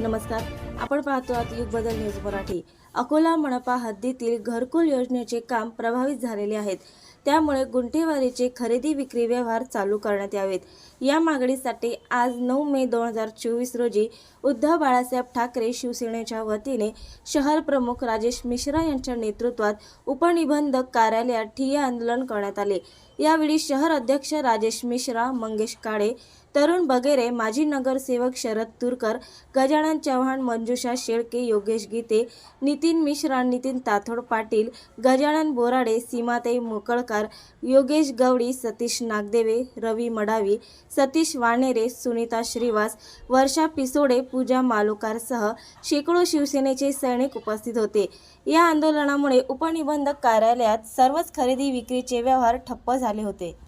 नमस्कार. आपण पाहतो आहात युग बदल न्यूज मराठी. अकोला मनपा हद्दीतील घरकुल योजनेचे काम प्रभावित झालेले आहेत. त्यामुळे गुंठेवारीचे खरेदी विक्री व्यवहार चालू करण्यात यावेत. या मागणीसाठी आज नऊ मे दोन हजार चोवीस रोजी उद्धव बाळासाहेब ठाकरे शिवसेनेच्या वतीने शहर प्रमुख राजेश मिश्रा यांच्या नेतृत्वात उपनिबंधक कार्यालयात ठिय्या आंदोलन करण्यात आले. यावेळी शहर अध्यक्ष राजेश मिश्रा मंगेश काळे तरुण बगेरे माजी नगरसेवक शरद तुरकर गजानन चव्हाण मंजुषा शेळके योगेश गीते नितीन मिश्रा नितीन ताथोड पाटील गजानन बोराडे सीमाताई मोकळकार योगेश गवडी सतीश नागदेवे रवी मडावी सतीश वानेरे सुनीता श्रीवास वर्षा पिसोडे पूजा मालोकारसह शेकडो शिवसेनेचे सैनिक उपस्थित होते. या आंदोलनामुळे उपनिबंधक कार्यालयात सर्वच खरेदी विक्रीचे व्यवहार ठप्प झाले होते.